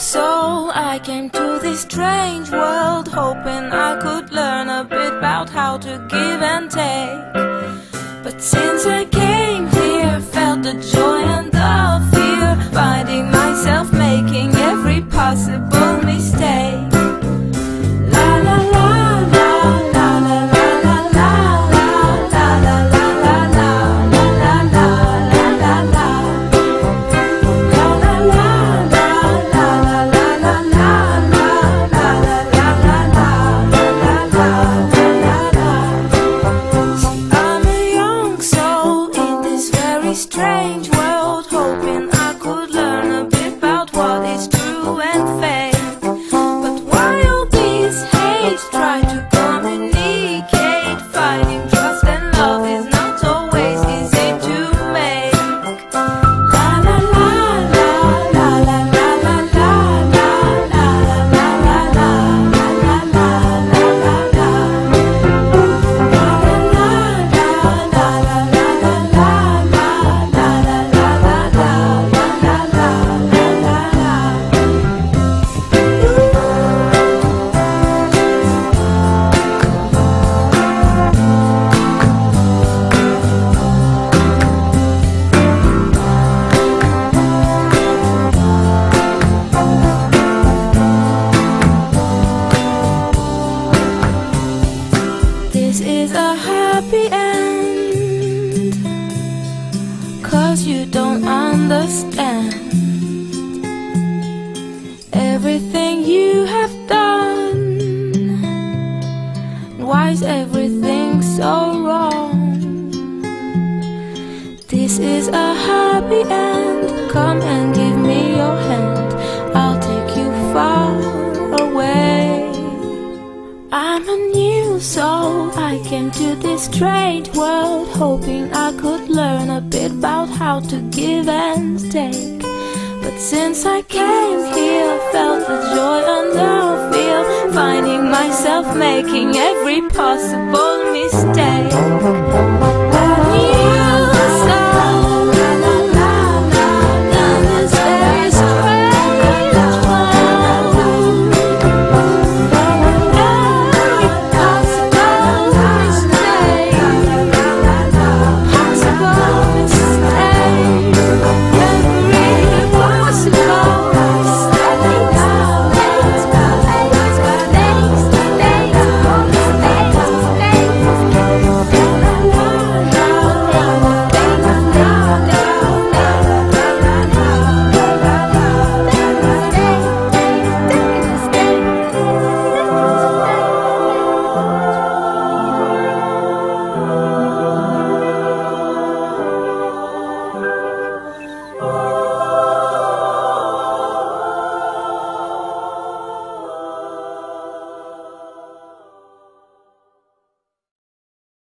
soul I came to this strange world Hoping I could learn a bit about how to give and take. But since I came here Felt the joy and the fear Finding myself making every possible mistake. to come in. Need This is a happy end. Cause you don't understand everything you have done. Why is everything so wrong? This is a happy end. Come and give me your hand. I'll take you far away. I'm a new soul. I came to this strange world hoping I could learn a bit about how to give and take. But since I came here, I felt the joy and the fear, finding myself making every possible mistake.